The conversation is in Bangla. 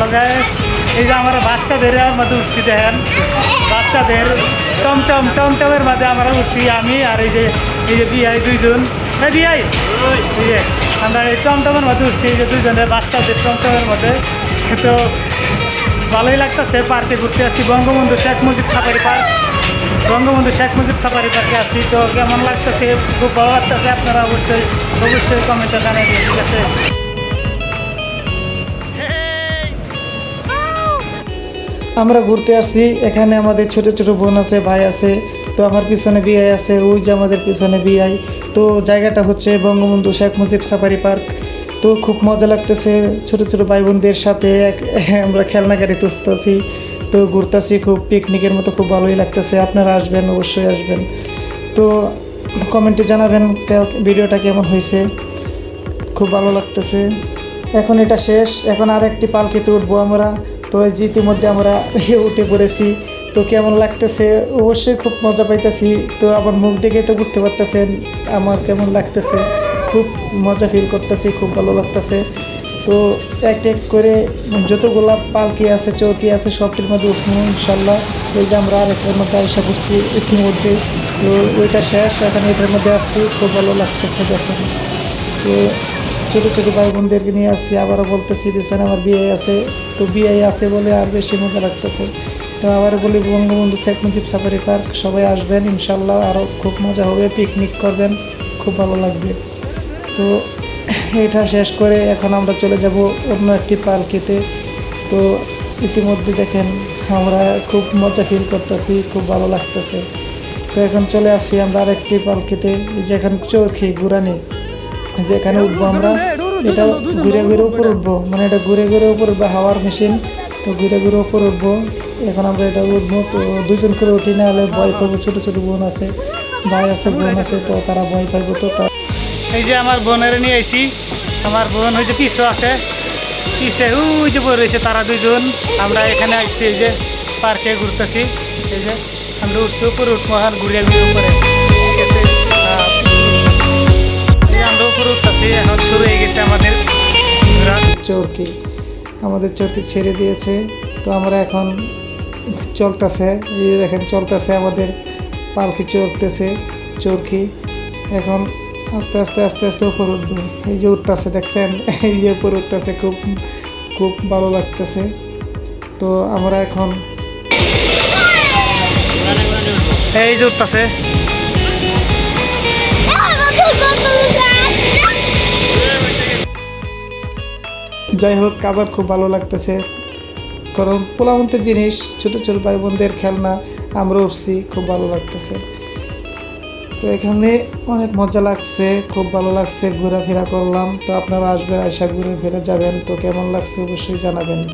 হ্যালো গ্যাস এই যে আমার বাচ্চাদের মধ্যে উঠছি দেখেন। বাচ্চাদের টমটম টমটমের মাঝে আমরা উঠছি আমি আর এই যে এই যে বিআই দুইজন। হ্যাঁ বিআই আমরা এই টমটমের মধ্যে উঠছি, এই যে দুইজনের বাচ্চাদের টমটমের মধ্যে। তো ভালোই লাগতেছে, পার্কে ঘুরতে আসছি। Bangabandhu Sheikh Mujib safari park, Bangabandhu Sheikh Mujib safari পার্কে আসছি। তো কেমন লাগতেছে, খুব ভালো লাগতেছে, আপনারা অবশ্যই অবশ্যই কমেন্টে জানিয়ে দিন ঠিক আছে? আমরা ঘুরতে আসছি। এখানে আমাদের ছোট ছোট বোন আছে, ভাই আছে। তো আমার পিছনে বিআই আছে, ওই যে আমাদের পিছনে বিআই। তো জায়গাটা হচ্ছে বঙ্গবন্ধু শেখ মুজিব সাফারি পার্ক। তো খুব মজা লাগতেছে, ছোট ছোট ভাই বোনদের সাথে এক- আমরা খেলনা গাড়ি তুলতেছি। তো ঘুরতেছি খুব, পিকনিকের মতো খুব ভালোই লাগতেছে। আপনারা আসবেন, অবশ্যই আসবেন। তো কমেন্টে জানাবেন ভিডিওটা কেমন হয়েছে। খুব ভালো লাগতেছে। এখন এটা শেষ। এখন আর একটি পালকিতে উঠবো আমরা। তো এই ইতিমধ্যে আমরা উঠে পড়েছি, তো কেমন লাগতেছে? অবশ্যই খুব মজা পাইতেছি। তো আমার মুখ দেখে তো বুঝতে পারতেছেন আমার কেমন লাগতেছে। খুব মজা ফিল করতেছি, খুব ভালো লাগতেছে। তো এক এক করে যতগুলা পালকি আছে, চৌকি আছে, সবটির মধ্যে উঠবো ইনশাল্লাহ ওই যে আমরা আরেকটার মধ্যে আশা করছি ইতিমধ্যে। তো ওইটা শেষ, এখন এটার মধ্যে আসছি। খুব ভালো লাগতেছে দেখেন। তো ছোটো ছোটো ভাই বোনদেরকে নিয়ে আসছি, আবারও বলতেছি, পিছনে আমার বিয়ে আছে। তো বিয়ে আছে বলে আর বেশি মজা লাগতেছে। তো আবার বলি, বঙ্গবন্ধু শেখ মুজিব সাফারি পার্ক, সবাই আসবেন ইনশাল্লাহ আরও খুব মজা হবে, পিকনিক করবেন, খুব ভালো লাগবে। তো এটা শেষ করে এখন আমরা চলে যাব অন্য একটি পার্কেতে। তো ইতিমধ্যে দেখেন আমরা খুব মজা ফিল করতেছি, খুব ভালো লাগতেছে। তো এখন চলে আসছি আমরা আরেকটি পার্কেতে এই যে এখন চোখে ঘুরানি যে এখানে উঠবো আমরা, এটা ঘুরে ঘুরে উপর উঠবো। মানে এটা ঘুরে ঘুরে উপর উঠবো, হাওয়ার মেশিন তো ঘুরে ঘুরে উপর উঠবো। এখন আমরা এটা উঠবো, তো দুজন করে উঠি না হলে ভয় পাবো, ছোটো ছোটো বোন আছে, ভাই আছে, বোন আছে, তো তারা ভয় পাইবো, তো তা এই যে আমার বোনের নিয়ে আইছি, আমার বোন হয়েছে পিছু আছে, পিছে ওই যে বই রয়েছে তারা দুজন আমরা এখানে আসছি, এই যে পার্কে ঘুরতেছি, এই যে আমরা উঠছি, উপরে উঠবো, আর ঘুরে ঘুরে উপরে। উঠতেছি এখন শুরু হয়ে গেছে আমাদের। চরকি। আমাদের চরকি ছেড়ে দিয়েছে। তো আমরা এখন চলতেছে এই দেখেন চলতেছে আমাদের পালকি চলতেছে চরকি। এখন আস্তে আস্তে আস্তে আস্তে উপর উঠবে। এই যে উঠতেছে দেখছেন? এই যে উপর উঠতেছে খুব খুব ভালো লাগতেছে। তো আমরা এখন এই যে উঠতেছে। যাই হোক আবার খুব ভালো লাগতেছে। কারণ পোলামন্তের জিনিস, ছোট ছোট ভাই বোনদের খেলনা আমরা উঠছি, খুব ভালো লাগতেছে। তো এখানে অনেক মজা লাগছে, খুব ভালো লাগছে, ঘোরাফেরা করলাম। তো আপনারা আসবেন আয়সা ঘুরে ফিরে যাবেন। তো কেমন লাগছে অবশ্যই জানাবেন।